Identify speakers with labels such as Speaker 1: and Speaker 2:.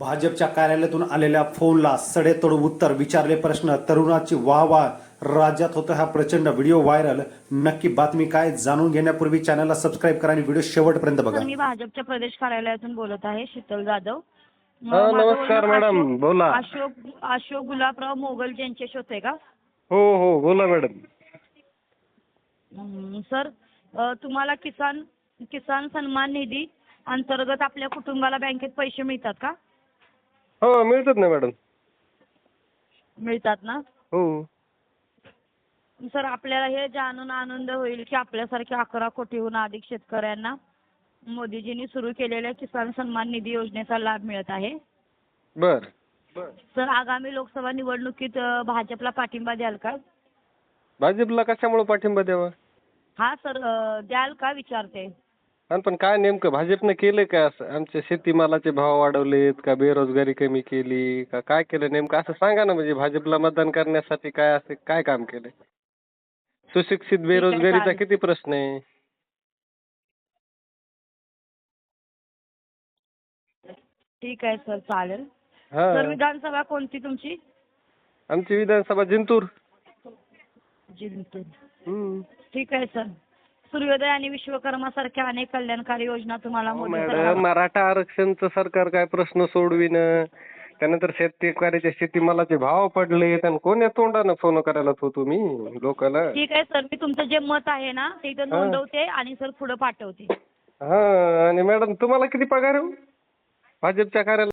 Speaker 1: भाजपच्या कार्यालयातून आलेल्या फोनला सडेतोड उत्तर विचारले प्रश्न. तरुणाची वाह वाह राज्यात होतो हा प्रचंड व्हिडिओ व्हायरल. नक्की बातमी काय जाणून घेण्यापूर्वी चॅनलला सबस्क्राईब करा आणि व्हिडिओ शेवटपर्यंत बघा.
Speaker 2: सर मी भाजपच्या प्रदेश कार्यालयातून बोलत आहे शीतल जाधव.
Speaker 3: हा,
Speaker 2: माझं
Speaker 3: नमस्कार
Speaker 2: बोलणं
Speaker 3: मॅडम,
Speaker 2: अशोक-
Speaker 3: बोला.
Speaker 2: अशोक अशोक गुलाबराव मोगल यांच्याशी होते का?
Speaker 3: हो हो बोला मॅडम.
Speaker 2: हम्म, सर अ, तुम्हाला किसान किसान सन्मान निधी अंतर्गत आपल्या कुटुंबाला बँकेत पैसे मिळतात का?
Speaker 3: हो मिळतात ना मॅडम.
Speaker 2: मिळतात ना?
Speaker 3: हो.
Speaker 2: सर आपल्याला हे जाणून आनंद होईल की आपल्यासारख्या अकरा कोटीहून अधिक शेतकऱ्यांना मोदीजींनी सुरू केलेल्या किसान सन्मान निधी योजनेचा लाभ मिळत आहे.
Speaker 3: बर.
Speaker 2: सर आगामी लोकसभा निवडणुकीत अ, भाजपला पाठिंबा द्याल का?
Speaker 3: भाजपला कशामुळे पाठिंबा द्यावा?
Speaker 2: हा सर अ, द्याल का? विचारते.
Speaker 3: आणि पण काय नेमकं भाजपनं केलं काय असं? आमच्या शेतीमालाचे भाव वाढवलेत का? बेरोजगारी कमी केली का? काय केलं नेमकं? असं सांगा ना म्हणजे भाजपला मतदान करण्यासाठी काय असं काय काम केलंय? सुशिक्षित बेरोजगारीचा. किती प्रश्न आहे?
Speaker 2: ठीक आहे सर. चालेल.
Speaker 3: हा.
Speaker 2: सर विधानसभा कोणती तुमची?
Speaker 3: आमची विधानसभा जिंतूर.
Speaker 2: जिंतूर.
Speaker 3: हम्म.
Speaker 2: ठीक आहे सर. सूर्योदय आणि विश्वकर्मा सारख्या अनेक कल्याणकारी योजना तुम्हाला
Speaker 3: हो
Speaker 2: मोदी
Speaker 3: मॅडम
Speaker 2: सरकार
Speaker 3: मराठा आरक्षणचं सरकार काय प्रश्न सोडविन त्यानंतर शेतकऱ्याच्या शेतीमालाचे भाव पडले आणि कोण्या तोंडानं फोन करायला होतो मी लोकांना
Speaker 2: ठीक आहे सर. मी तुमचं जे मत आहे ना ते इथं
Speaker 3: हा.
Speaker 2: नोंदवते आणि सर पुढे पाठवते.
Speaker 3: हा आणि मॅडम तुम्हाला किती पगार आहे हो? भाजपच्या कार्यालयात?